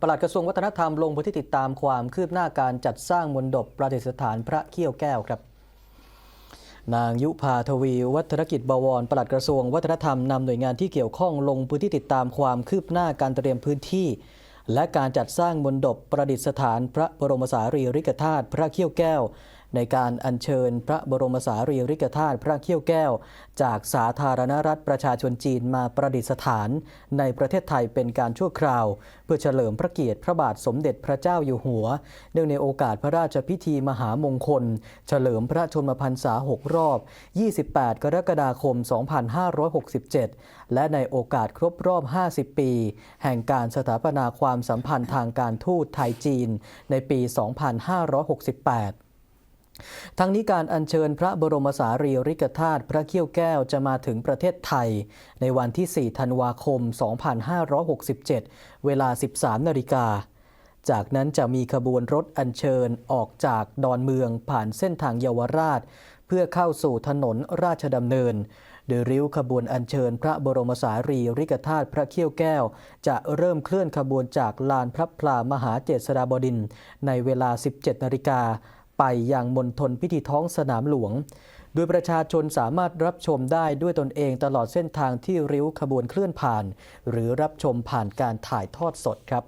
ปลัดกระทรวงวัฒนธรรมลงพื้นที่ติดตามความคืบหน้าการจัดสร้างมณฑปประดิษฐานพระเขี้ยวแก้วครับ นางยุพาทวี วัฒนกิจบวรปลัดกระทรวงวัฒนธรรมนำหน่วยงานที่เกี่ยวข้องลงพื้นที่ติดตามความคืบหน้าการเตรียมพื้นที่ และการจัดสร้างมณฑปประดิษฐานพระบรมสารีริกธาตุพระเขี้ยวแก้ว ในการอัญเชิญพระบรมสารีริกธาตุพระเขี้ยวแก้ว จากสาธารณรัฐประชาชนจีนมาประดิษฐาน ในประเทศไทยเป็นการชั่วคราว เพื่อเฉลิมพระเกียรติพระบาทสมเด็จพระเจ้าอยู่หัว เนื่องในโอกาสพระราชพิธีมหามงคล เฉลิมพระชนมพรรษา 6 รอบ 28 กรกฎาคม 2567 และในโอกาสครบรอบ 50 ปี แห่งการสถาปนาความสัมพันธ์ทางการทูตไทยจีน ในปี 2568 ทั้งนี้การอัญเชิญพระบรมสารีริกธาตุพระเขี้ยวแก้วจะมาถึงประเทศไทย ในวันที่ 4 ธันวาคม 2567 เวลา 13 นาฬิกา จากนั้นจะมีขบวนรถอัญเชิญออกจากดอนเมืองผ่านเส้นทางเยาวราช เพื่อเข้าสู่ถนนราชดำเนิน โดยริ้วขบวนอัญเชิญพระบรมสารีริกธาตุพระเขี้ยวแก้ว จะเริ่มเคลื่อนขบวนจากลานพระพลามหาเจษฎาบดินในเวลา 17 นาฬิกา ไปยังมณฑลพิธีท้องสนามหลวง โดยประชาชนสามารถรับชมได้ด้วยตนเองตลอดเส้นทางที่ริ้วขบวนเคลื่อนผ่าน หรือรับชมผ่านการถ่ายทอดสดครับ